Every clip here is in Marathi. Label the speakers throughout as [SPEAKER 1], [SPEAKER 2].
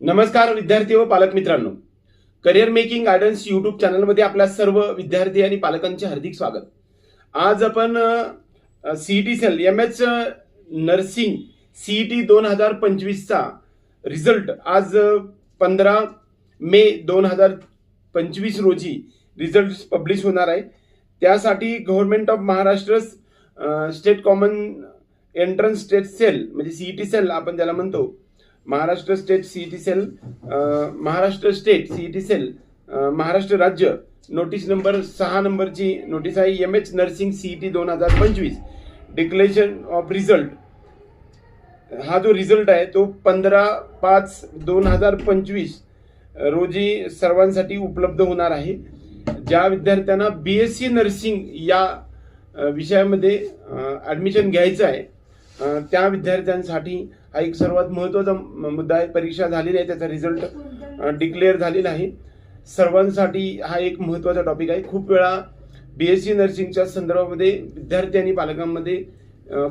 [SPEAKER 1] नमस्कार विद्यार्थी व पालक मित्रांनो. करिअर मेकिंग गायडन्स युट्यूब चॅनलमध्ये आपल्या सर्व विद्यार्थी आणि पालकांचे हार्दिक स्वागत. आज आपण CET cell M H nursing CET दोन हजार पंचवीसचा रिझल्ट आज पंधरा मे दोन हजार पंचवीस रोजी रिझल्ट पब्लिश होणार आहे. त्यासाठी government of Maharashtra state common entrance state cell म्हणजे सीईटी सेल आपण त्याला म्हणतो Maharashtra state CET cell Maharashtra state CET cell Maharashtra राज्य नोटीस नंबर सहा नंबरची नोटीस आहे एम एच नर्सिंग सीईटी दोन हजार पंचवीस. डिक्लेरेशन ऑफ रिझल्ट हा जो रिझल्ट आहे तो पंधरा पाच दोन हजार पंचवीस रोजी सर्वांसाठी उपलब्ध होणार आहे. ज्या विद्यार्थ्यांना बी एस सी नर्सिंग या विषयामध्ये ॲडमिशन घ्यायचं आहे त्या विद्यार्थ्यांसाठी हा एक सर्वात महत्त्वाचा मुद्दा आहे. परीक्षा झाली आहे त्याचा रिझल्ट डिक्लेअर झालेला आहे सर्वांसाठी हा एक महत्त्वाचा टॉपिक आहे. खूप वेळा बी एस सी नर्सिंगच्या संदर्भामध्ये विद्यार्थी आणि पालकांमध्ये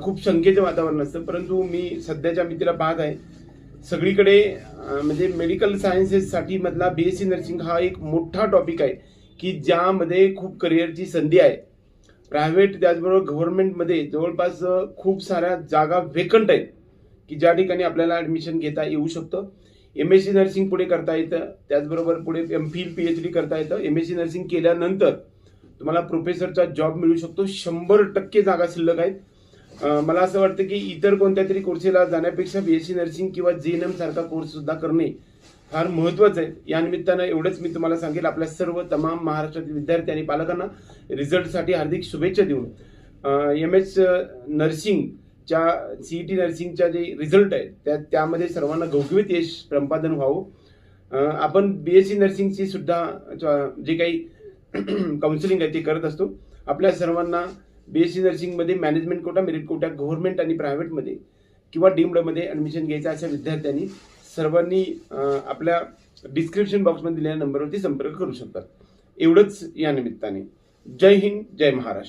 [SPEAKER 1] खूप शंकेचं वातावरण असतं. परंतु मी सध्याच्या मितीला पाहत आहे. सगळीकडे म्हणजे मेडिकल सायन्सेससाठी मधला बी एस सी नर्सिंग हा एक मोठा टॉपिक आहे की ज्यामध्ये खूप करिअरची संधी आहे. प्रायव्हेट त्याचबरोबर गव्हर्नमेंटमध्ये जवळपास खूप साऱ्या जागा वेकंट आहेत. की ज्या ठिकाणी आपल्याला ॲडमिशन घेता येऊ शकतं. एम एस सी नर्सिंग पुढे करता येतं. त्याचबरोबर पुढे M Phil P H D करता येतं. एम एस सी नर्सिंग केल्यानंतर तुम्हाला प्रोफेसरचा जॉब मिळू शकतो. शंभर टक्के जागा शिल्लक आहेत. मला असं वाटतं की इतर कोणत्या तरी कोर्सेला जाण्यापेक्षा बी एस सी नर्सिंग किंवा जे एन एम सारखा कोर्स सुद्धा करणे फार महत्त्वाचं आहे. या निमित्तानं एवढंच मी तुम्हाला सांगेल. आपल्या सर्व तमाम महाराष्ट्रातील विद्यार्थी आणि पालकांना रिझल्टसाठी हार्दिक शुभेच्छा देऊन. M H nursing C T नर्सिंगच्या जे रिझल्ट आहे त्या त्यामध्ये सर्वांना घवघवीत यश संपादन व्हावं. आपण बी एस सी नर्सिंगची सुद्धा जे काही काउन्सिलिंग आहे ते करत असतो. आपल्या सर्वांना B S C नर्सिंगमध्ये management quota merit quota government आणि प्रायव्हेटमध्ये किंवा डीमडमध्ये ॲडमिशन घ्यायचं अशा विद्यार्थ्यांनी सर्वांनी आपल्या डिस्क्रिप्शन बॉक्समध्ये दिलेल्या नंबरवरती संपर्क करू शकतात. एवढंच या निमित्ताने. जय हिंद जय महाराष्ट्र.